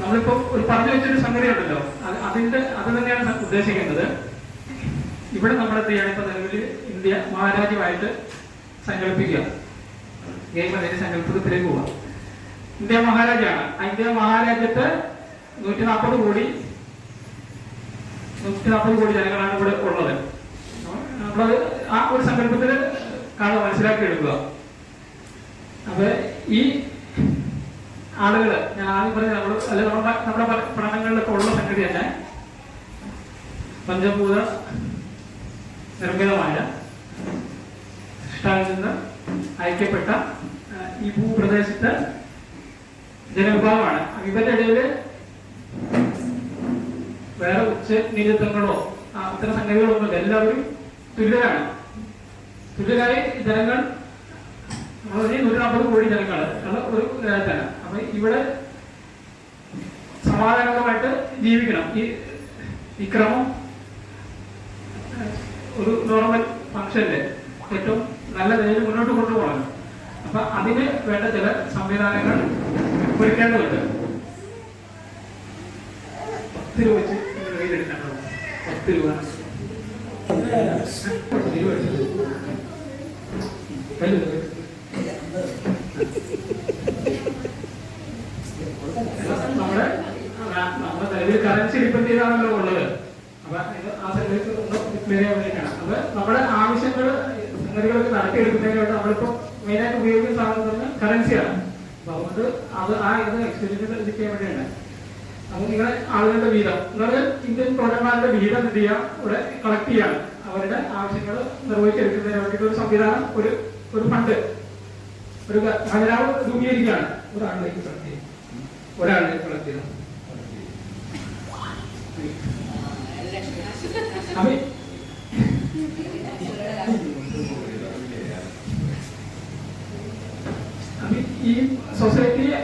നമ്മളിപ്പോ ഒരു പറഞ്ഞു വെച്ചൊരു സംഗതി ഉണ്ടല്ലോ. അത് അതിന്റെ അത് തന്നെയാണ് ഉദ്ദേശിക്കുന്നത്. ഇവിടെ നമ്മൾ എന്ത് ഇപ്പൊ നിലവിൽ ഇന്ത്യ മഹാരാജ്യമായിട്ട് സങ്കല്പിക്കുക. ഗെയിം അതിന്റെ സങ്കല്പത്തിലേക്ക് പോവാം. ഇന്ത്യ മഹാരാജ്യമാണ്. ഇന്ത്യ മഹാരാജ്യത്ത് നൂറ്റി നാൽപ്പത് കോടി നൂറ്റി നാൽപ്പത് കോടി ജനങ്ങളാണ് ഇവിടെ ഉള്ളത്. നമ്മളത് ആ ഒരു സങ്കല്പത്തിൽ കാണാൻ മനസ്സിലാക്കി എടുക്കുക അപ്പൊ ഈ ആളുകൾ ഞാൻ ആദ്യം പറഞ്ഞ നമ്മൾ അല്ലെ നമ്മുടെ നമ്മുടെ പഠനങ്ങളിലൊക്കെ ഉള്ള സംഗതി തന്നെ പഞ്ചഭൂത നിർമ്മിതമായ സൃഷ്ടാവിൽ നിന്ന് അയക്കപ്പെട്ട ഈ ഭൂപ്രദേശത്തെ ജനവിഭാഗമാണ്. ഇവരുടെ ഇടയിൽ വേറെ ഉച്ച നീതിത്വങ്ങളോ അത്തരം സംഗതികളൊന്നുമില്ല. എല്ലാവരും തുല്യരാണ്. തുല്യരായി ജനങ്ങൾ ഈ നൂറ്റി നാൽപ്പത് കോടി ജനങ്ങൾ. ഉള്ള ഒരു രാജ്യത്താണ് അപ്പൊ ഇവിടെ സമാധാനപരമായിട്ട് ജീവിക്കണം. ഈ ഈ ക്രമം ഒരു നോർമൽ ഫംഗ്ഷന്റെ ഏറ്റവും നല്ല നിലയിൽ മുന്നോട്ട് കൊണ്ടുപോകണം. അപ്പൊ അതിന് വേണ്ട ചില സംവിധാനങ്ങൾ ഒരുക്കേണ്ടതുണ്ട്. പത്ത് രൂപ വെച്ച് കയ്യിലെടുക്കേണ്ടത് പത്ത് രൂപ പത്ത് രൂപ എടുത്തത്. വലുത്. നമ്മുടെ ആ, നമ്മുടെ നിലവിൽ കറൻസി ഡിപ്പെൻഡ് ചെയ്താണല്ലോ ഉള്ളത് അപ്പൊ ഇത് ആ സമയത്ത് ഒന്ന് ക്ലിയർ ചെയ്യാൻ വേണ്ടിയിട്ടാണ് അപ്പൊ നമ്മുടെ ആവശ്യങ്ങൾ സംഗതികളൊക്കെ നടത്തിയെടുക്കുന്നതിന് വേണ്ടി നമ്മളിപ്പോ മെയിനായിട്ട് ഉപയോഗിക്കുന്ന സാധനം എന്ന് പറഞ്ഞാൽ കറൻസിയാണ് അപ്പൊ അതുകൊണ്ട് അത് ആ ഇത് എക്സ്പെരിമെന്റ് ഇത് ചെയ്യാൻ വേണ്ടിയാണ് അപ്പൊ നിങ്ങളെ ആളുകളുടെ വീതം. നിങ്ങൾ ഇന്ത്യൻ പൗരന്മാരുടെ വീതം എന്ത് ചെയ്യാം ഇവിടെ കളക്ട് ചെയ്യാണ് അവരുടെ ആവശ്യങ്ങൾ നിർവഹിച്ചെടുക്കുന്നതിന് വേണ്ടിയിട്ട് ഒരു സംവിധാനം ഒരു ഒരു ഫണ്ട് ഒരു ഖജനാവ് രൂപീകരിക്കുകയാണ്. ഒരാളിലേക്ക് കളക്ട് ചെയ്യും ഒരാളിലേക്ക് കളക്ട് അപ്പൊ ഈ സൊസൈറ്റിയെ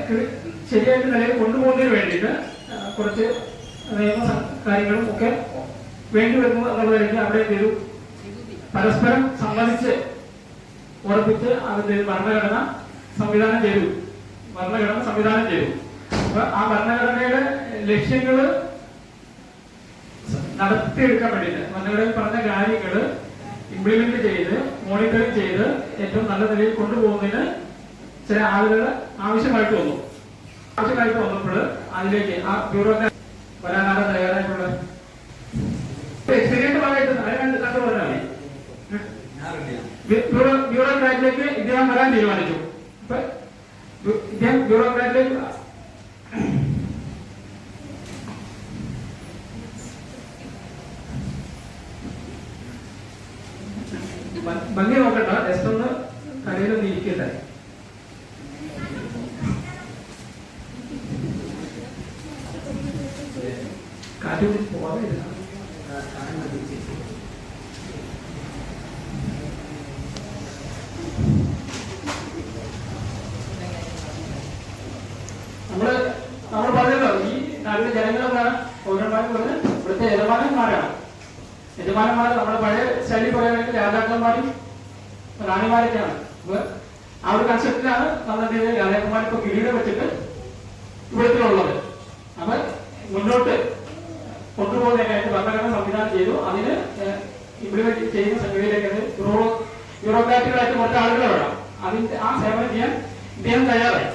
ശരിയായിട്ട് നിലയിൽ കൊണ്ടുപോകുന്നതിന് വേണ്ടിയിട്ട് കുറച്ച് നിയമ കാര്യങ്ങളും ഒക്കെ വേണ്ടി വരുന്നു എന്നുള്ളതായിരിക്കും അവിടെ ഒരു പരസ്പരം സമ്മതിച്ച് ഉറപ്പിച്ച് അതിന്റെ ഭരണഘടന സംവിധാനം ചെയ്തു. ഭരണഘടന സംവിധാനം ചെയ്തു. അപ്പൊ ആ ഭരണഘടനയുടെ ലക്ഷ്യങ്ങൾ നടത്തിയെടുക്കാൻ വേണ്ടിയിട്ട് ഭരണഘടനയിൽ പറഞ്ഞ കാര്യങ്ങൾ ഇംപ്ലിമെന്റ് ചെയ്ത് മോണിറ്ററിംഗ് ചെയ്ത് ഏറ്റവും നല്ല നിലയിൽ കൊണ്ടുപോകുന്നതിന് ചില ആളുകൾ ആവശ്യമായിട്ട് വന്നു. ആവശ്യമായിട്ട് വന്നപ്പോൾ അതിലേക്ക് ആ ബ്യൂറോക്രാറ്റ് വരാനാണ് തയ്യാറായിട്ടുള്ള എക്സ്പീരിയൻസ് ഭാഗമായിട്ട് അതിനെ കണ്ട് കണ്ടു പറഞ്ഞാൽ മതി ബ്യൂറോ ബ്യൂറോക്രാറ്റിലേക്ക് ഇദ്ദേഹം വരാൻ തീരുമാനിച്ചു അപ്പൊ ബ്യൂ- ഇദ്ദേഹം ബ്യൂറോക്രാറ്റിലേക്ക് ഭ- ഭംഗി നോക്കണ്ട ജസ്റ്റ് ഒന്ന് കടയിലൊന്ന് ഇരിക്കട്ടെ കാറ്റ് പോവാതെ ഇരുന്നാ. നമ്മൾ നമ്മൾ പറഞ്ഞല്ലോ ഈ നാട്ടിലെ ജനങ്ങൾ എന്താണ് പൗരന്മാർ പറഞ്ഞ് ഇവിടുത്തെ യജമാനന്മാരാണ്. യജമാനന്മാർ നമ്മുടെ പഴയ ശൈലി പറയുകയാണെങ്കിൽ രാജാക്കന്മാരും റാണിമാരൊക്കെയാണ്. ആ ഒരു കൺസെപ്റ്റിലാണ് ചെയ്തത് രാജാക്കന്മാർ കിരീടം വെച്ചിട്ട് ഇവിടത്തിലുള്ളത്. അപ്പൊ മുന്നോട്ട് കൊണ്ടുപോകുന്നതിനായിട്ട് ഭരണഘടന സംവിധാനം ചെയ്തു. അതിന് ഇംപ്ലിമെന്റ് ചെയ്യുന്ന സംഗതിയിലേക്ക് ബ്യൂറോ ബ്യൂറോക്രാറ്റുകളായിട്ട് കുറച്ച് ആളുകൾ വേണം അതിന്റെ ആ സേവനം ചെയ്യാൻ ഇദ്ദേഹം തയ്യാറായി.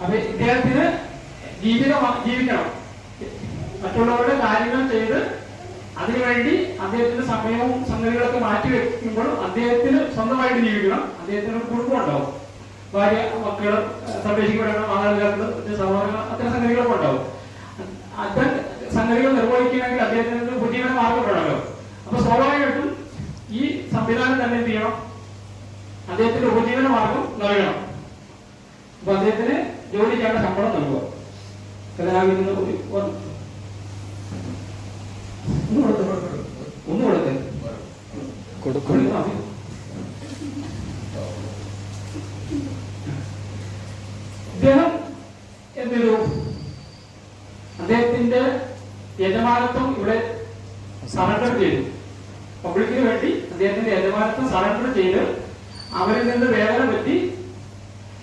അപ്പൊ ഇദ്ദേഹത്തിന് ജീവിതം ജീവിക്കണം. മറ്റുള്ളവരുടെ കാര്യങ്ങൾ ചെയ്ത് അതിനുവേണ്ടി അദ്ദേഹത്തിന്റെ സമയവും സംഗതികളൊക്കെ മാറ്റി വെക്കുമ്പോൾ അദ്ദേഹത്തിന് സ്വന്തമായിട്ട് ജീവിക്കണം. അദ്ദേഹത്തിന് ഒരു കുടുംബം ഉണ്ടാവും. ഭാര്യ മക്കൾ സംരക്ഷിക്കപ്പെടണം മാതാപിതാക്കൾ സഹോദരങ്ങൾ അത്തരം സംഗതികളൊക്കെ ഉണ്ടാവും. അത്തരം സംഗതികൾ നിർവഹിക്കണമെങ്കിൽ അദ്ദേഹത്തിന് ഉപജീവന മാർഗം വേണമല്ലോ അപ്പൊ സ്വാഭാവികമായിട്ടും ഈ സംവിധാനം തന്നെ എന്ത് ചെയ്യണം? അദ്ദേഹത്തിന്റെ ഉപജീവന മാർഗം നൽകണം. അപ്പൊ അദ്ദേഹത്തിന് ജോലി ചെയ്യേണ്ട ശമ്പളം നൽകുക. കലാവിൽ നിന്ന് ഒരു ഒരു- ഒന്ന് കൊടുത്ത് ഒന്ന് കൊടുത്ത് മതി. ഇദ്ദേഹം എന്തൊരു അദ്ദേഹത്തിന്റെ യജമാനത്വം ഇവിടെ സറണ്ടർ ചെയ്തു പബ്ലിക്കിന് വേണ്ടി അദ്ദേഹത്തിന്റെ യജമാനത്വം സറണ്ടർ ചെയ്ത് അവരിൽ നിന്ന് വേദന പറ്റി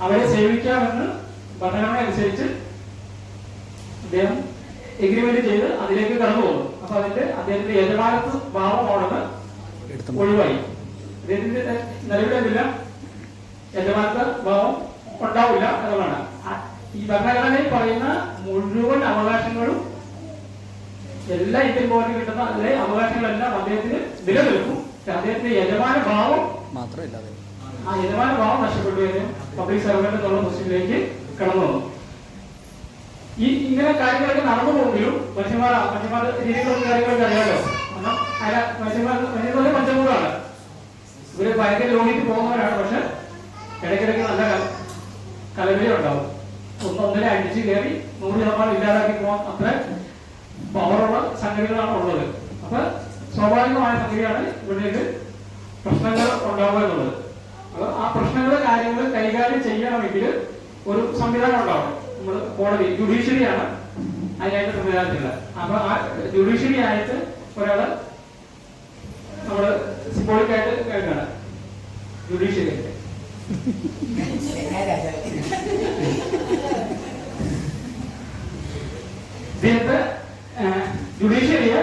അവരെ സേവിക്കാമെന്ന് ഭരണഘടന അനുസരിച്ച് അദ്ദേഹം എഗ്രിമെന്റ് ചെയ്ത് അതിലേക്ക് കടന്നു പോകുന്നു അപ്പൊ അതിന്റെ അദ്ദേഹത്തിന്റെ യജമാനത്വ ഭാവമാണെന്ന് എടുത്തു ഒഴിവായി. ഭാവം ഉണ്ടാവില്ല എന്നുള്ളതാണ്. ഈ ഭരണഘടനയിൽ പറയുന്ന മുഴുവൻ അവകാശങ്ങളും എല്ലാ ഇന്ത്യൻ പൗരന് കിട്ടുന്ന അതിലെ അവകാശങ്ങളെല്ലാം അദ്ദേഹത്തിന് നിലനിൽക്കും. അദ്ദേഹത്തിന്റെ യജമാന ഭാവം മാത്രമല്ല ആ യജമാന ഭാവം നഷ്ടപ്പെട്ടു കഴിഞ്ഞാൽ പബ്ലിക് സർവന്റ് എന്നുള്ള കടന്നു വന്നു. ഈ ഇങ്ങനെ കാര്യങ്ങളൊക്കെ നടന്നു പോകുമ്പോഴും മനുഷ്യന്മാർ മനുഷ്യന്മാർ രീതികളും കാര്യങ്ങളൊക്കെ അറിയാലോ കാരണം അല്ല മനുഷ്യന്മാർ മനുഷ്യന്മാരെ പഞ്ചഭൂതമാണ് ഇവർ ഭയങ്കര ലോണിക്ക് പോകുന്നവരാണ് പക്ഷെ ഇടയ്ക്കിടയ്ക്ക് നല്ല കലവില ഉണ്ടാവും. ഒന്ന് ഒന്നിനെ അടിച്ചു കയറി നൂറ് ശതമാനം ഇല്ലാതാക്കി പോകാൻ അത്ര പവറുള്ള സംഗതികളാണ് ഉള്ളത്. അപ്പൊ സ്വാഭാവികമായ സംഗതിയാണ് ഇവിടേക്ക് പ്രശ്നങ്ങൾ ഉണ്ടാവുക എന്നുള്ളത്. അപ്പൊ ആ പ്രശ്നങ്ങൾ കാര്യങ്ങൾ കൈകാര്യം ചെയ്യണമെങ്കിൽ ഒരു സംവിധാനം ഉണ്ടാവണം. നമ്മൾ കോടതി ജുഡീഷ്യറിയാണ് അതിനായിട്ട് സംവിധാനത്തിലുള്ളത് അപ്പൊ ആ ജുഡീഷ്യറി ആയിട്ട് ഒരാൾ നമ്മൾ സിംബോളിക് ആയിട്ട് കഴിഞ്ഞാണ് ജുഡീഷ്യറി ഇദ്ദേഹത്തെ ജുഡീഷ്യറിയെ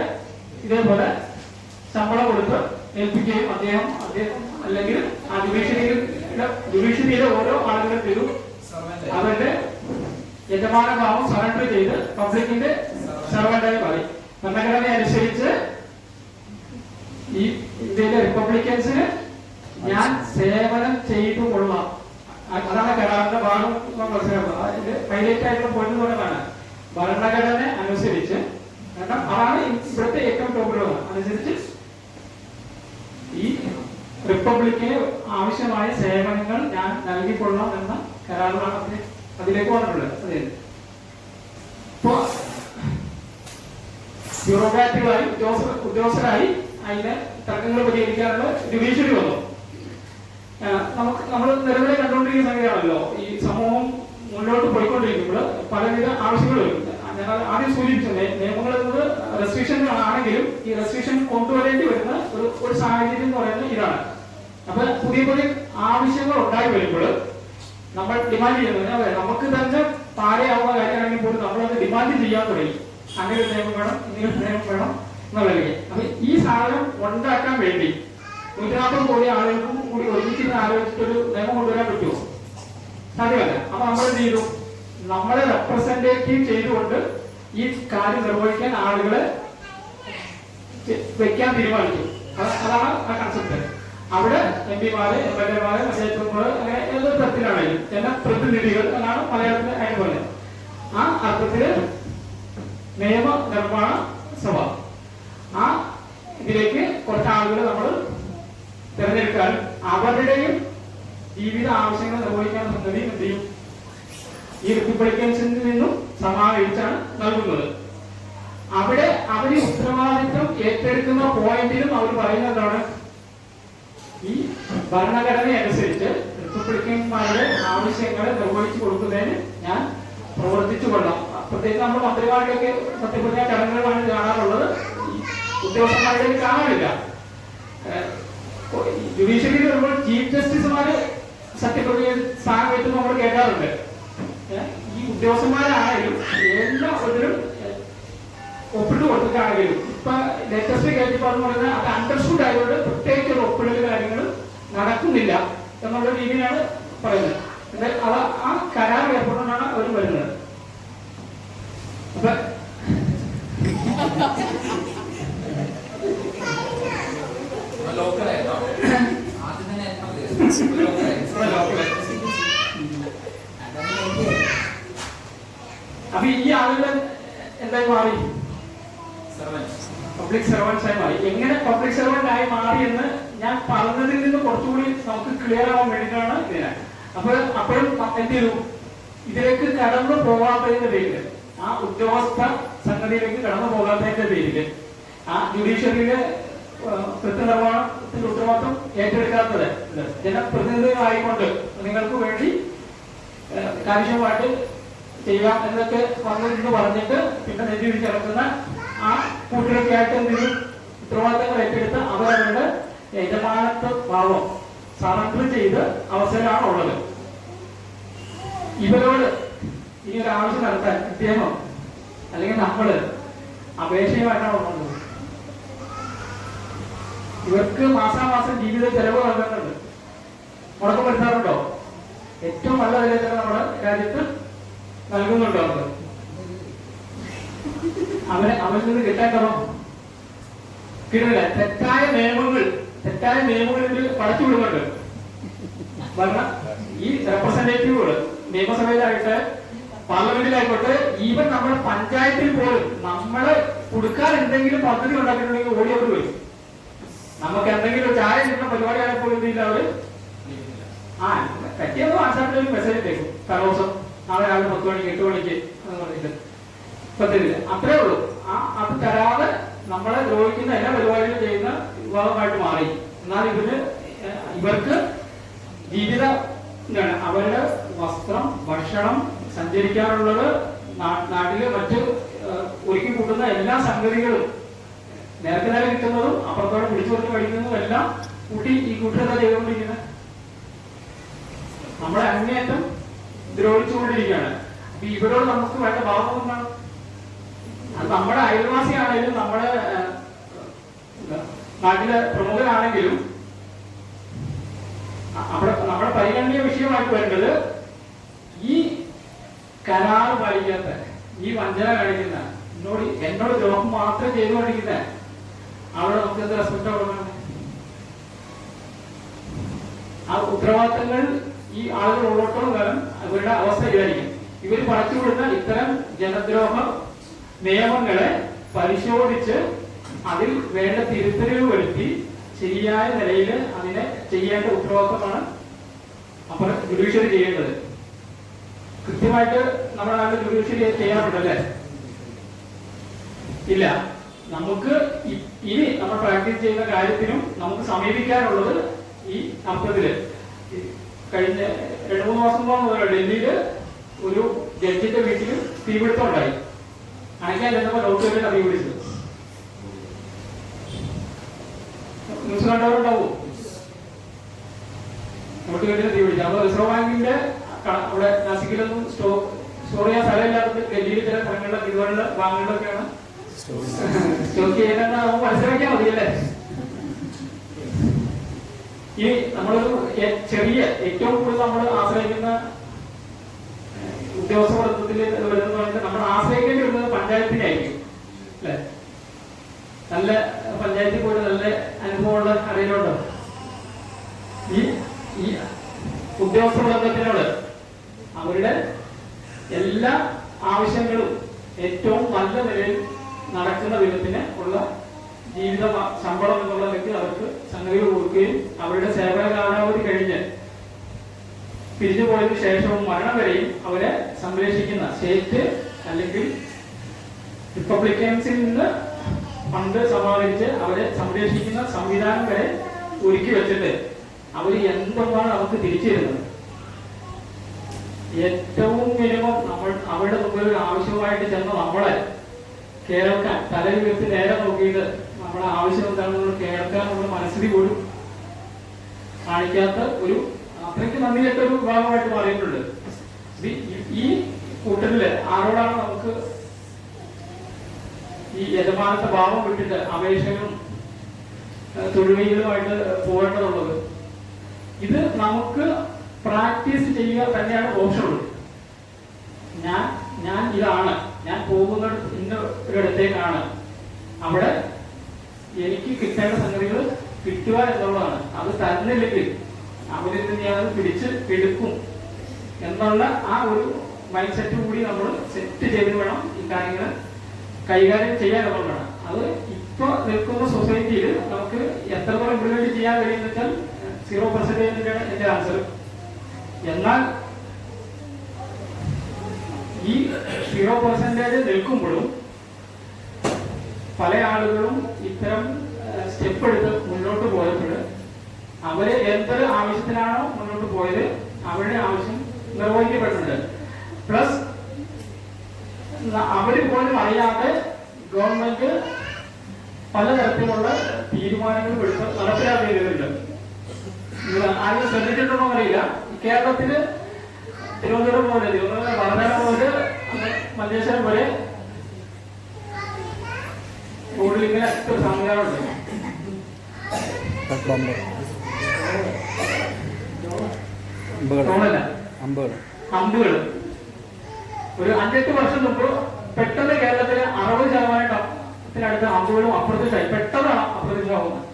ഇതേപോലെ ശമ്പളം കൊടുത്ത് ഏൽപ്പിക്കുകയും അദ്ദേഹം അദ്ദേഹം അല്ലെങ്കിൽ ആ ജുഡീഷ്യലിയുടെ ജുഡീഷ്യറിയിലെ ഓരോ ആളുകൾക്കും അവരുടെ യജമാന ഭാവം സറണ്ടർ ചെയ്ത് പബ്ലിക്കിന്റെ സർവന്റായി മാറി. ഭരണഘടന അനുസരിച്ച് ഈ ഇന്ത്യയിലെ റിപ്പബ്ലിക്കൻസിന് ഞാൻ സേവനം ചെയ്തു കൊള്ളാം അ- അതാണ് കരാറിന്റെ ഭാഗം നമ്മൾ മനസ്സിലാക്കുന്നത് അതിന്റെ ഹൈലൈറ്റ് ആയിട്ടുള്ള പോയിന്റ് എന്ന് പറയുന്നതാണ് ഭരണഘടന അനുസരിച്ച് കാരണം അതാണ് ഇവിടുത്തെ ഏറ്റവും ടോപ്പിലുള്ളത് അനുസരിച്ച് ഈ റിപ്പബ്ലിക്കിന് ആവശ്യമായ സേവനങ്ങൾ ഞാൻ നൽകിക്കൊള്ളാം എന്ന കരാറിലാണ് അദ്ദേഹം അതിലേക്ക് വന്നിട്ടുള്ളത് ബ്യൂറോക്രാറ്റുകളായി ഉദ്യോഗസ്ഥ ഉദ്യോഗസ്ഥരായി അതിനെ തർക്കങ്ങൾ പരിഹരിക്കാനുള്ള ജുഡീഷ്യറി വന്നു നമുക്ക് നമ്മൾ നിലവിലെ കണ്ടുകൊണ്ടിരിക്കുന്ന സംഗതിയാണല്ലോ. ഈ സമൂഹം മുന്നോട്ട് പോയിക്കൊണ്ടിരിക്കുമ്പോൾ പലവിധ ആവശ്യങ്ങൾ വരും ഞാൻ ആദ്യം സൂചിപ്പിച്ചു നിയമങ്ങൾ എന്നത് റെസ്ട്രിക്ഷനുകളാണെങ്കിലും ഈ റെസ്ട്രിക്ഷൻ കൊണ്ടുവരേണ്ടി വരുന്ന ഒരു ഒരു സാഹചര്യം എന്ന് പറയുന്നത് ഇതാണ്. അപ്പൊ പുതിയ പുതിയ ആവശ്യങ്ങൾ ഉണ്ടായി വരുമ്പോൾ നമ്മൾ ഡിമാൻഡ് ചെയ്യുന്നത് അതെ നമുക്ക് തന്നെ താഴെയാവുന്ന കാര്യമാണെങ്കിൽ പോലും നമ്മളത് ഡിമാൻഡ് ചെയ്യാൻ തുടങ്ങി. അങ്ങനെ ഒരു നിയമം വേണം ഇങ്ങനെ ഒരു നിയമം വേണം എന്നുള്ള അപ്പൊ ഈ സാധനം ഉണ്ടാക്കാൻ വേണ്ടി നൂറ്റിനാൽപ്പത് കോടി ആളുകൾക്കും കൂടി ഒരുമിച്ച് ആലോചിച്ചിട്ടൊരു നിയമം കൊണ്ടുവരാൻ പറ്റുമോ? സാധ്യമല്ല. അപ്പൊ നമ്മൾ എന്ത് ചെയ്തു? നമ്മളെ റെപ്രസെന്റേറ്റീവ് ചെയ്തുകൊണ്ട് ഈ കാര്യം നിർവഹിക്കാൻ ആളുകളെ വെക്കാൻ തീരുമാനിച്ചു. അത് അതാണ് ആ കൺസെപ്റ്റ് അവിടെ എം പിമാര് എം എൽ എമാര് പഞ്ചായത്തുമാര് അങ്ങനെ തരത്തിലാണെങ്കിലും പ്രതിനിധികൾ എന്നാണ് മലയാളത്തിൽ അതിന് പറയുന്നത് ആ അർത്ഥത്തിൽ നിയമ നിർമ്മാണ സഭ. ആ ഇതിലേക്ക് കുറച്ച് ആളുകൾ നമ്മൾ തിരഞ്ഞെടുക്കാൻ അവരുടെയും ജീവിത ആവശ്യങ്ങൾ നിർവഹിക്കാൻ പദ്ധതി എന്ത് ചെയ്യും? ഈ റിപ്പബ്ലിക്കൻസിൽ നിന്നും സമാഹരിച്ചാണ് നൽകുന്നത്. അവിടെ അവർ ഉത്തരവാദിത്വം ഏറ്റെടുക്കുന്ന പോയിന്റിലും അവർ പറയുന്നത് എന്താണ്? ഭരണഘടന അനുസരിച്ച് റിപ്പബ്ലിക്കന്മാരുടെ ആവശ്യങ്ങൾ നിർവഹിച്ചു കൊടുക്കുന്നതിന് ഞാൻ പ്രവർത്തിച്ചു കൊള്ളാം. പ്രത്യേകിച്ച് നമ്മൾ മന്ത്രിമാരുടെയൊക്കെ സത്യപ്രതിജ്ഞ ചടങ്ങുകളാണ് കാണാറുള്ളത്. ഉദ്യോഗസ്ഥന്മാരുടെ കാണാറില്ല. ജുഡീഷ്യറിയിൽ വരുമ്പോൾ ചീഫ് ജസ്റ്റിസുമാര് സത്യപ്രതിജ്ഞ സ്ഥാനം വെച്ച് നമ്മൾ കേൾക്കാറുണ്ട്. ഈ ഉദ്യോഗസ്ഥന്മാരാണെങ്കിലും എല്ലാ ഇതിലും ഒപ്പിട്ട് കൊടുത്തിട്ടാണെങ്കിലും ഇപ്പൊ ലേറ്റസ്റ്റ് കേട്ടിപ്പാന്ന് പറയുന്നത് അത് അണ്ടർസ്റ്റുഡ് ആയതുകൊണ്ട് പ്രത്യേകിച്ച് ഒരു ഒപ്പിടൽ കാര്യങ്ങൾ നടക്കുന്നില്ല എന്നുള്ള രീതിയിലാണ് പറയുന്നത്. എന്നാൽ അവ ആ കരാർ ഏർപ്പെടുകൊണ്ടാണ് അവർ വരുന്നത്. അപ്പൊ ഈ ആളുകൾ എന്തായി മാറി? പബ്ലിക് സർവൻസ് ആയി മാറി. എങ്ങനെ പബ്ലിക് സർവന്റ് ആയി മാറി എന്ന് ഞാൻ പറഞ്ഞതിൽ നിന്ന് കുറച്ചുകൂടി നമുക്ക് ക്ലിയർ ആവാൻ വേണ്ടിയിട്ടാണ് ഇതിനെ. അപ്പോൾ അപ്പോഴും എന്ത് ചെയ്തു. ഇതിലേക്ക് കടന്നു പോകാത്തതിന്റെ പേരിൽ ആ ഉദ്യോഗസ്ഥ സംഗതിയിലേക്ക് കടന്നു പോകാത്തതിന്റെ പേരിൽ ആ ജുഡീഷ്യറിയിലെ കൃത്യനിർവഹണത്തിന്റെ ഉത്തരവാദിത്വം ഏറ്റെടുക്കാത്തത് ജനപ്രതിനിധികളായിക്കൊണ്ട് നിങ്ങൾക്ക് വേണ്ടി കാര്യമായിട്ട് കാര്യക്ഷമമായിട്ട് ചെയ്യാം എന്നൊക്കെ വന്നിരുന്ന് പറഞ്ഞിട്ട് പിന്നെ നെഞ്ചി ആ കൂട്ടരൊക്കെ ആയിട്ട് എന്തെങ്കിലും ഉത്തരവാദിത്തങ്ങൾ ഏറ്റെടുത്ത് അവരവരുടെ യജമാനത്വ ഭാവം സറണ്ടർ ചെയ്ത് അവസരമാണ് ഉള്ളത്. ഇവരോട് ഈ ഒരു ആവശ്യം നടത്താൻ ഇദ്ദേഹം അല്ലെങ്കിൽ നമ്മൾ അപേക്ഷയുമായിട്ടാണ് ഉള്ളത്. ഇവർക്ക് മാസാമാസം ജീവിത ചെലവ് നൽകുന്നുണ്ട്. മുടക്കം വരുത്താറുണ്ടോ? ഏറ്റവും നല്ല വിലയിൽ നമ്മുടെ രാജ്യത്ത് നൽകുന്നുണ്ടോ അവർക്ക്. അവരെ അവരിൽ നിന്ന് കിട്ടേണ്ടതോ കിട്ടില്ല തെറ്റായ നിയമങ്ങൾ തെറ്റായ നിയമങ്ങളിൽ പഠിച്ചു വിടുന്നുണ്ട്. കാരണം ഈ റെപ്രസെന്റേറ്റീവുകൾ നിയമസഭയിലായിട്ട് പാർലമെന്റിലായിക്കോട്ടെ ഈവൻ നമ്മുടെ പഞ്ചായത്തിൽ പോലും നമ്മൾ കൊടുക്കാൻ എന്തെങ്കിലും പദ്ധതി ഉണ്ടാക്കിയിട്ടുണ്ടെങ്കിൽ ഓടിയോട് വരും. നമുക്ക് എന്തെങ്കിലും ചായ കിട്ടുന്ന പരിപാടി പോലും എന്തില്ല അവർ? ആ പറ്റിയത് വാട്സാപ്പിൽ ഒരു മെസ്സേജ് ഇട്ടേക്കും. തലേദിവസം നാളെ രാവിലെ പത്ത് മണിക്ക് എട്ട് മണിക്ക് പറ്റില്ല അത്രേ ഉള്ളൂ. ആ അത് തരാതെ നമ്മളെ ദ്രോഹിക്കുന്ന എല്ലാ പരിപാടികളും ചെയ്യുന്ന വിഭാഗമായിട്ട് മാറി. എന്നാൽ ഇവർ ഇവർക്ക് ജീവിത എന്താണ് അവരുടെ വസ്ത്രം ഭക്ഷണം സഞ്ചരിക്കാനുള്ളത് നാട്ടിലെ മറ്റ് ഒരുക്കി കൂട്ടുന്ന എല്ലാ സംഗതികളും നേരത്തെ നേരെ കിട്ടുന്നതും അപ്പുറത്തോടെ പിടിച്ചു കൊടുത്ത് കഴിക്കുന്നതും എല്ലാം കൂട്ടി ഈ കൂട്ടരെന്താ ചെയ്തുകൊണ്ടിരിക്കുന്നത്. നമ്മളെ അങ്ങേയറ്റം ദ്രോഹിച്ചുകൊണ്ടിരിക്കുകയാണ്. അപ്പൊ ഇവരോട് നമുക്ക് വേണ്ട ഭാവം എന്താണ്? അത് നമ്മുടെ അയൽവാസിയാണെങ്കിലും നമ്മുടെ നാട്ടിലെ പ്രമുഖനാണെങ്കിലും അവിടെ നമ്മുടെ പരിഗണനീയ വിഷയമായിട്ട് വരേണ്ടത് ഈ കരാർ പാലിക്കാത്ത ഈ വഞ്ചന കാണിക്കുന്ന എന്നോട് എന്നോട് ദ്രോഹം മാത്രം ചെയ്തുകൊണ്ടിരിക്കുന്ന അവിടെ നമുക്ക് എന്ത് റെസ്പെക്ട് കൊടുക്കണം ആ ഉത്തരവാദിത്തങ്ങൾ ഈ ആളുകൾ ഉള്ളോട്ടോളം കാലം അവരുടെ അവസ്ഥ ഇതായിരിക്കും. ഇവർ പടച്ചുവിടുന്ന ഇത്തരം ജനദ്രോഹ നിയമങ്ങളെ പരിശോധിച്ച് അതിൽ വേണ്ട തിരുത്തലുകൾ വരുത്തി ശരിയായ നിലയിൽ അതിനെ ചെയ്യേണ്ട ഉത്തരവാദിത്തമാണ് അപ്പോൾ ജുഡീഷ്യറി ചെയ്യേണ്ടത്. കൃത്യമായിട്ട് നമ്മുടെ നാട്ടിൽ ജുഡീഷ്യറി ചെയ്യാറുണ്ടല്ലേ? ഇല്ല. നമുക്ക് ഇനി നമ്മൾ പ്രാക്ടീസ് ചെയ്യുന്ന കാര്യത്തിനും നമുക്ക് സമീപിക്കാനുള്ളത് ഈ അർത്ഥത്തിൽ. കഴിഞ്ഞ രണ്ടു മൂന്ന് മാസം മുമ്പ് ഡൽഹിയിൽ ഒരു ജഡ്ജിന്റെ വീട്ടിൽ തീപിടുത്തം ഉണ്ടായി. അയക്കാൻ ചെന്നപ്പോ ഡോക്ടറെ തീ ന്യൂസ് കണ്ടവരുണ്ടാവോ നോട്ട് കേട്ടിട്ട് തീ പിടിച്ചു. അപ്പൊ റിസർവ് ബാങ്കിന്റെ അവിടെ നാസിക്കിലൊന്നും സ്റ്റോ സ്റ്റോർ ചെയ്യാൻ സ്ഥലമില്ലാത്തത് ഡൽഹിയിൽ ചില സ്ഥലങ്ങളിലെ തിരുവനന്തപുരം ബാങ്കുകളിലൊക്കെയാണ് സ്റ്റോക്ക് ചെയ്യുന്ന നമുക്ക് മനസ്സിലാക്കിയാൽ മതിയല്ലേ ഈ നമ്മളൊരു ചെറിയ ഏറ്റവും കൂടുതൽ നമ്മൾ ആശ്രയിക്കുന്ന ഉദ്യോഗസ്ഥ വൃത്തത്തിൽ വരുന്നത് നമ്മൾ ആശ്രയിക്കേണ്ടി വരുന്നത് പഞ്ചായത്തിനായിരിക്കും. അല്ലെ? നല്ല പഞ്ചായത്തിൽ പോയിട്ട് നല്ല അനുഭവമുള്ള അറിയുന്നുണ്ടോ ഈ ഈ ഉദ്യോഗസ്ഥ വർഗത്തിനോട് അവരുടെ എല്ലാ ആവശ്യങ്ങളും ഏറ്റവും നല്ല നിലയിൽ നടക്കുന്ന വിധത്തിന് ഉള്ള ജീവിത ശമ്പളം എന്നുള്ള നിലയ്ക്ക് അവർക്ക് സംഗതികൾ കൊടുക്കുകയും അവരുടെ സേവന കാലാവധി കഴിഞ്ഞ് പിരിഞ്ഞു പോയതിനു ശേഷവും മരണം വരെയും അവരെ സംരക്ഷിക്കുന്ന സ്റ്റേറ്റ് അല്ലെങ്കിൽ റിപ്പബ്ലിക്കൻസിൽ നിന്ന് ഫണ്ട് സമാഹരിച്ച് അവരെ സംരക്ഷിക്കുന്ന സംവിധാനം വരെ ഒരുക്കി വെച്ചിട്ട് അവർ എന്തൊക്കെയാണ് അവർക്ക് തിരിച്ചു തരുന്നത് ഏറ്റവും മിനിമം നമ്മൾ അവരുടെ മുമ്പിൽ ആവശ്യമായിട്ട് ചെന്ന നമ്മളെ കേൾക്കാൻ തലയിൽ വെച്ച് നേരെ നോക്കിയിട്ട് നമ്മുടെ ആവശ്യം എന്താണെന്ന് കേൾക്കാൻ നമ്മുടെ മനസ്സിൽ പോലും കാണിക്കാത്ത ഒരു അത്രയ്ക്ക് നന്ദികെട്ട ഒരു വിഭാഗമായിട്ട് മാറിയിട്ടുണ്ട്. ഈ കൂട്ടത്തിൽ ആരോടാണ് നമുക്ക് ഈ യജമാനത്തെ ഭാവം വിട്ടിട്ട് അപേക്ഷകളും തൊഴിലുകളുമായിട്ട് പോകേണ്ടതുള്ളത്. ഇത് നമുക്ക് പ്രാക്ടീസ് ചെയ്യുക തന്നെയാണ് ഓപ്ഷൻ ഉള്ളത് ഞാൻ ഞാൻ ഇതാണ്. ഞാൻ പോകുന്ന ഇന്ന ഒരിടത്തേക്കാണ്. അവിടെ എനിക്ക് കിട്ടേണ്ട സംഗതികൾ കിട്ടുക എന്നുള്ളതാണ്. അത് തന്നില്ലെങ്കിൽ അവരിൽ നിന്ന് ഞാൻ പിടിച്ച് എടുക്കും എന്നുള്ള ആ ഒരു മൈൻഡ് സെറ്റ് കൂടി നമ്മൾ സെറ്റ് ചെയ്ത് വേണം ഈ കാര്യങ്ങൾ കൈകാര്യം ചെയ്യാൻ എന്നുള്ളതാണ് അത് ഇപ്പൊ നിൽക്കുന്ന സൊസൈറ്റിയിൽ നമുക്ക് എത്രത്തോളം ഇംപ്ലിമെന്റ് ചെയ്യാൻ കഴിയുന്ന വെച്ചാൽ സീറോ പെർസെന്റേജിന്റെയാണ് എന്റെ ആൻസർ എന്നാൽ ഈ സീറോ പെർസെന്റേജ് നിൽക്കുമ്പോഴും പല ആളുകളും ഇത്തരം സ്റ്റെപ്പ് എടുത്ത് മുന്നോട്ട് പോയപ്പോൾ അവരെ എന്തൊരു ആവശ്യത്തിനാണോ മുന്നോട്ട് പോയത് അവരുടെ ആവശ്യം നിർവഹിക്കപ്പെട്ടിട്ടുണ്ട് പ്ലസ് അവർ പോലും അറിയാതെ ഗവൺമെന്റ് പലതരത്തിലുള്ള തീരുമാനങ്ങൾ എടുത്ത് നടപ്പിലാക്കിയിട്ടുണ്ട്. വരുന്നുണ്ട് ആരും ശ്രദ്ധിച്ചിട്ടുണ്ടോ അറിയില്ല. കേരളത്തിൽ തിരുവനന്തപുരം പോലെ തിരുവനന്തപുരം വടനാട് പോലെ മഞ്ചേശ്വരം പോലെ കൂടുതൽ ഇങ്ങനെ സംവിധാനമുണ്ട്. അമ്പുകൾ അമ്പുകൾ ഒരു അഞ്ചെട്ട് വർഷം മുമ്പ് പെട്ടെന്ന് കേരളത്തിലെ അറുപത് ശതമാനത്തിനടുത്ത് അമ്പുകളും അപ്രത്യക്ഷമായി. പെട്ടെന്നാണ് അപ്രത്യക്ഷമാകുന്നത്.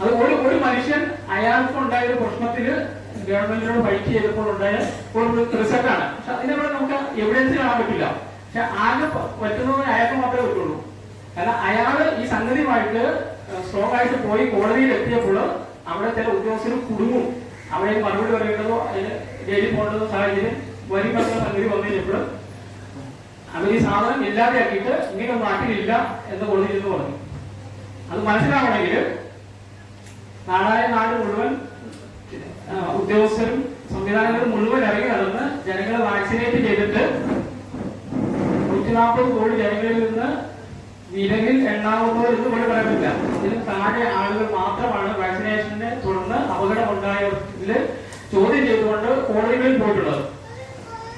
അത് ഒരു ഒരു മനുഷ്യൻ അയാൾക്കുണ്ടായ ഒരു പ്രശ്നത്തിൽ ഗവൺമെന്റിനോട് ഫൈറ്റ് ചെയ്തപ്പോൾ ഉണ്ടായ ഒരു റിസൾട്ടാണ്. പക്ഷെ അതിനവിടെ നമുക്ക് എവിഡൻസ് കാണാൻ പറ്റില്ല. പക്ഷെ ആകെ പറ്റുന്നത് അയാൾക്ക് മാത്രമേ പറ്റുള്ളൂ. കാരണം അയാൾ ഈ സംഗതിയുമായിട്ട് സ്ട്രോങ് ആയിട്ട് പോയി കോടതിയിൽ എത്തിയപ്പോൾ അവിടെ ചില ഉദ്യോഗസ്ഥരും കുടുങ്ങും. അവിടെ മറുപടി പറയേണ്ടതോ അതിന് ജയിലിൽ പോകേണ്ടതോ സാഹചര്യം വരി പറഞ്ഞ സംഗതി വന്നു കഴിഞ്ഞപ്പോൾ അവർ ഈ സാധനം ഇല്ലാതെയാക്കിയിട്ട് ഇങ്ങനെ നാട്ടിലില്ല എന്ന് കോടതി പറഞ്ഞു. അത് മനസ്സിലാവണമെങ്കിൽ നാടായ നാട് മുഴുവൻ ഉദ്യോഗസ്ഥരും സംവിധാനങ്ങളും മുഴുവൻ ഇറങ്ങി നടന്ന് ജനങ്ങളെ വാക്സിനേറ്റ് ചെയ്തിട്ട് നൂറ്റി നാൽപ്പത് കോടി ജനങ്ങളിൽ നിന്ന് വിരലിൽ എണ്ണാവുന്നവർ എന്ന് പോലും പറയുന്നില്ല ഇതിന് താഴെ ആളുകൾ മാത്രമാണ് വാക്സിനേഷനെ തുടർന്ന് അപകടമുണ്ടായതിൽ ചോദ്യം ചെയ്തുകൊണ്ട് കോടതികളിൽ പോയിട്ടുള്ളത്.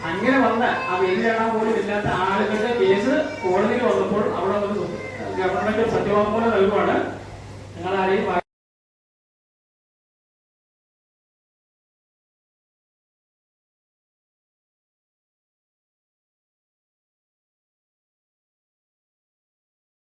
അങ്ങനെ വന്ന ആ വിരലെണ്ണാൻ പോലും ഇല്ലാത്ത ആളുകളുടെ കേസ് കോടതിയിൽ വന്നപ്പോൾ അവിടെ ഗവൺമെന്റ് സത്യവാങ്മൂലം നൽകുവാണ്. നിങ്ങൾ ആരെയും